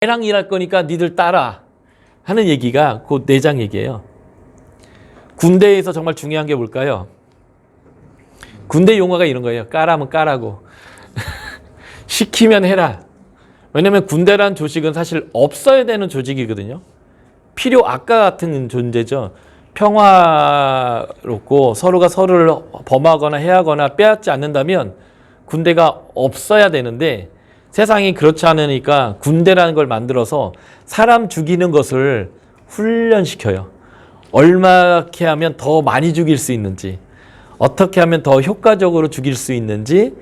애랑 일할 거니까 니들 따라 하는 얘기가 그 내장 얘기예요. 군대에서 정말 중요한 게 뭘까요? 군대 용어가 이런 거예요. 까라면 까라고. 시키면 해라. 왜냐면 군대란 조직은 사실 없어야 되는 조직이거든요. 필요 악과 같은 존재죠. 평화롭고 서로가 서로를 범하거나 해하거나 빼앗지 않는다면 군대가 없어야 되는데 세상이 그렇지 않으니까 군대라는 걸 만들어서 사람 죽이는 것을 훈련시켜요. 얼마게 하면 더 많이 죽일 수 있는지, 어떻게 하면 더 효과적으로 죽일 수 있는지,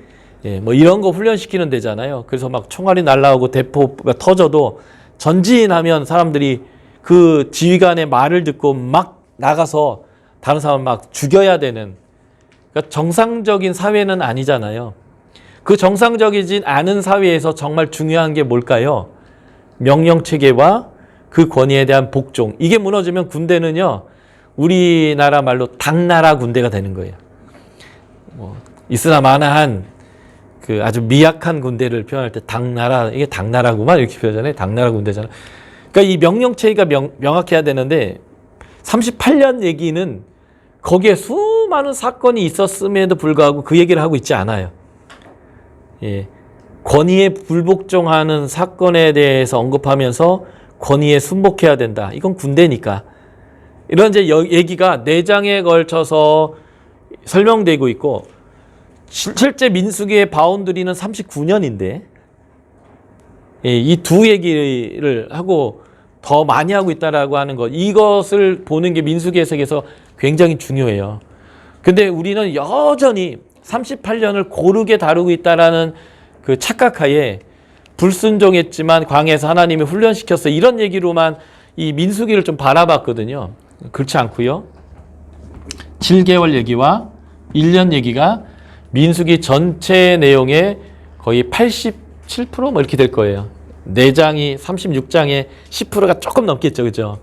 예, 뭐 이런 거 훈련시키는 데잖아요. 그래서 막 총알이 날라오고 대포가 터져도 전진하면 사람들이 그 지휘관의 말을 듣고 막 나가서 다른 사람 막 죽여야 되는 그러니까 정상적인 사회는 아니잖아요. 그 정상적이진 않은 사회에서 정말 중요한 게 뭘까요? 명령 체계와 그 권위에 대한 복종. 이게 무너지면 군대는요, 우리나라 말로 당나라 군대가 되는 거예요. 뭐, 있으나 마나한 그 아주 미약한 군대를 표현할 때 당나라, 이게 당나라구만 이렇게 표현하잖아요. 당나라 군대잖아요. 그러니까 이 명령 체계가 명, 명확해야 되는데 38년 얘기는 거기에 수많은 사건이 있었음에도 불구하고 그 얘기를 하고 있지 않아요. 예. 권위에 불복종하는 사건에 대해서 언급하면서 권위에 순복해야 된다. 이건 군대니까. 이런 이제 여- 얘기가 내장에 걸쳐서 설명되고 있고 실- 실제 민수기의 바운드리는 39년인데 예, 이두 얘기를 하고 더 많이 하고 있다라고 하는 것 이것을 보는 게 민수기 해석에서 굉장히 중요해요. 근데 우리는 여전히 38년을 고르게 다루고 있다라는 그 착각하에 불순종했지만 광해에서 하나님이 훈련시켰어 이런 얘기로만 이 민수기를 좀 바라봤거든요. 그렇지 않고요. 7개월 얘기와 1년 얘기가 민수기 전체 내용의 거의 87%뭐 이렇게 될 거예요. 4장이 36장에 10%가 조금 넘겠죠. 그죠?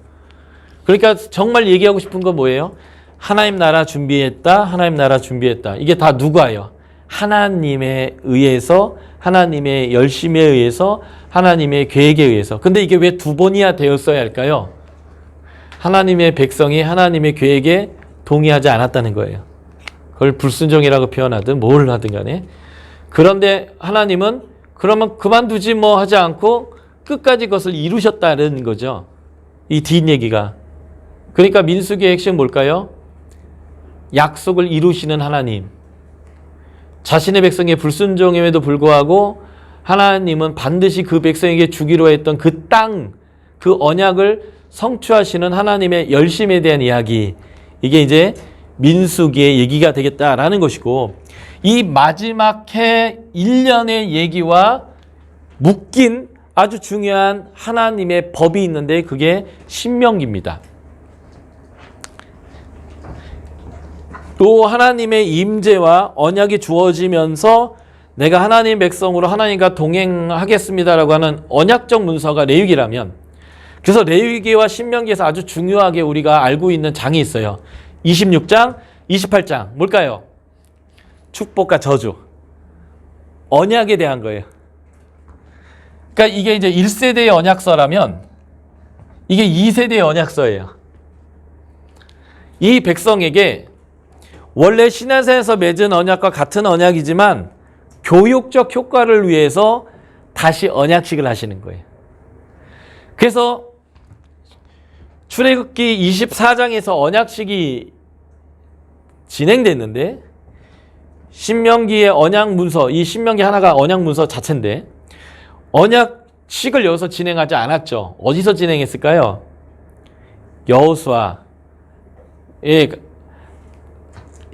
그러니까 정말 얘기하고 싶은 건 뭐예요? 하나님 나라 준비했다. 하나님 나라 준비했다. 이게 다 누가요? 하나님에 의해서 하나님의 열심에 의해서 하나님의 계획에 의해서. 근데 이게 왜 두 번이야 되었어야 할까요? 하나님의 백성이 하나님의 계획에 동의하지 않았다는 거예요. 그걸 불순종이라고 표현하든 뭘 하든 간에. 그런데 하나님은 그러면 그만두지 뭐 하지 않고 끝까지 그것을 이루셨다는 거죠. 이 뒷얘기가. 그러니까 민수기의 핵심 뭘까요? 약속을 이루시는 하나님. 자신의 백성의 불순종임에도 불구하고 하나님은 반드시 그 백성에게 주기로 했던 그 땅, 그 언약을 성취하시는 하나님의 열심에 대한 이야기. 이게 이제 민수기의 얘기가 되겠다라는 것이고 이 마지막 해 1년의 얘기와 묶인 아주 중요한 하나님의 법이 있는데 그게 신명기입니다. 또 하나님의 임재와 언약이 주어지면서 내가 하나님 백성으로 하나님과 동행하겠습니다라고 하는 언약적 문서가 레위기라면 그래서 레위기와 신명기에서 아주 중요하게 우리가 알고 있는 장이 있어요. 26장, 28장 뭘까요? 축복과 저주. 언약에 대한 거예요. 그러니까 이게 이제 1세대의 언약서라면 이게 2세대의 언약서예요. 이 백성에게 원래 신화사에서 맺은 언약과 같은 언약이지만 교육적 효과를 위해서 다시 언약식을 하시는 거예요. 그래서 출애굽기 24장에서 언약식이 진행됐는데 신명기의 언약 문서, 이 신명기 하나가 언약 문서 자체인데 언약식을 여기서 진행하지 않았죠. 어디서 진행했을까요? 여호수아 예,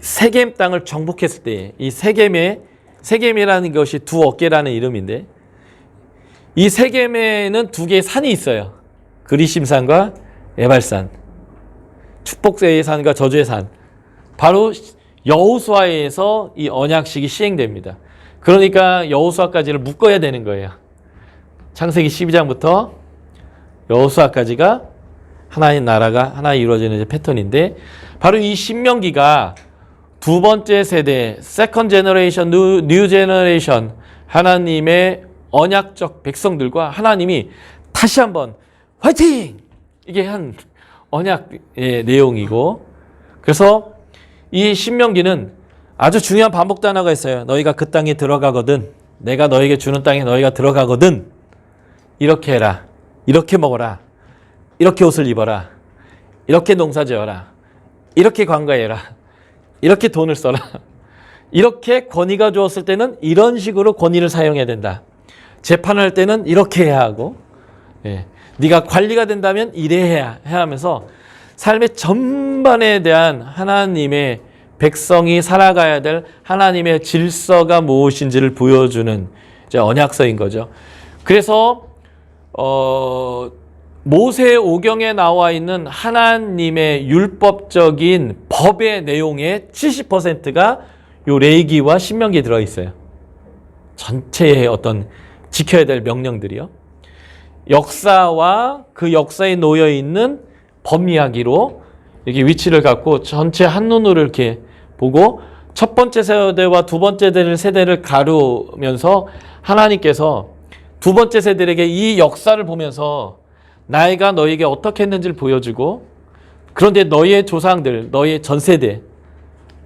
세겜 땅을 정복했을 때 이 세겜의 세겜이라는 것이 두 어깨라는 이름인데 이 세겜에는 두 개의 산이 있어요. 그리심산과 에발산. 축복의 산과 저주의 산. 바로 여호수아에서 이 언약식이 시행됩니다. 그러니까 여호수아까지를 묶어야 되는 거예요. 창세기 12장부터 여호수아까지가 하나의 나라가 하나 이루어지는 패턴인데 바로 이 신명기가 두 번째 세대, 세컨 제너레이션, 뉴 제너레이션 하나님의 언약적 백성들과 하나님이 다시 한번 화이팅! 이게 한 언약의 내용이고 그래서 이 신명기는 아주 중요한 반복 단어가 있어요. 너희가 그 땅에 들어가거든 내가 너에게 주는 땅에 너희가 들어가거든 이렇게 해라. 이렇게 먹어라. 이렇게 옷을 입어라. 이렇게 농사 지어라. 이렇게 관가해라. 이렇게 돈을 써라. 이렇게 권위가 주었을 때는 이런 식으로 권위를 사용해야 된다. 재판할 때는 이렇게 해야 하고, 예. 네가 관리가 된다면 이래야 해야 하면서 삶의 전반에 대한 하나님의 백성이 살아가야 될 하나님의 질서가 무엇인지를 보여주는 이제 언약서인 거죠. 그래서 어, 모세 오경에 나와 있는 하나님의 율법적인 법의 내용의 70%가 요 레이기와 신명기에 들어 있어요. 전체의 어떤 지켜야 될 명령들이요. 역사와 그 역사에 놓여 있는 법 이야기로 이렇게 위치를 갖고 전체 한눈으로 이렇게 보고 첫 번째 세대와 두 번째 세대를 가르면서 하나님께서 두 번째 세대에게 이 역사를 보면서 나이가 너에게 어떻게 했는지를 보여주고 그런데 너희의 조상들, 너희의 전 세대,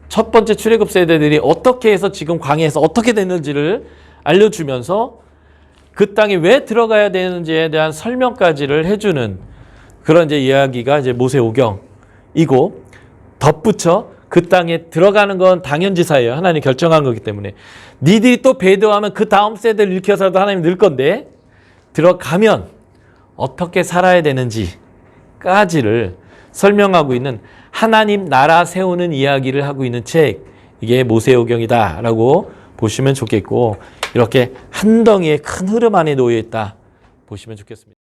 첫 번째 출애굽 세대들이 어떻게 해서 지금 광야에서 어떻게 됐는지를 알려주면서 그 땅에 왜 들어가야 되는지에 대한 설명까지를 해주는 그런 이제 이야기가 이제 모세오경이고 덧붙여 그 땅에 들어가는 건 당연지사예요. 하나님 결정한 거기 때문에 니들이 또 배도하면 그 다음 세대를 일으켜서도 하나님 늘 건데 들어가면 어떻게 살아야 되는지까지를 설명하고 있는 하나님 나라 세우는 이야기를 하고 있는 책 이게 모세오경이다라고 보시면 좋겠고 이렇게 한 덩이의 큰 흐름 안에 놓여 있다 보시면 좋겠습니다.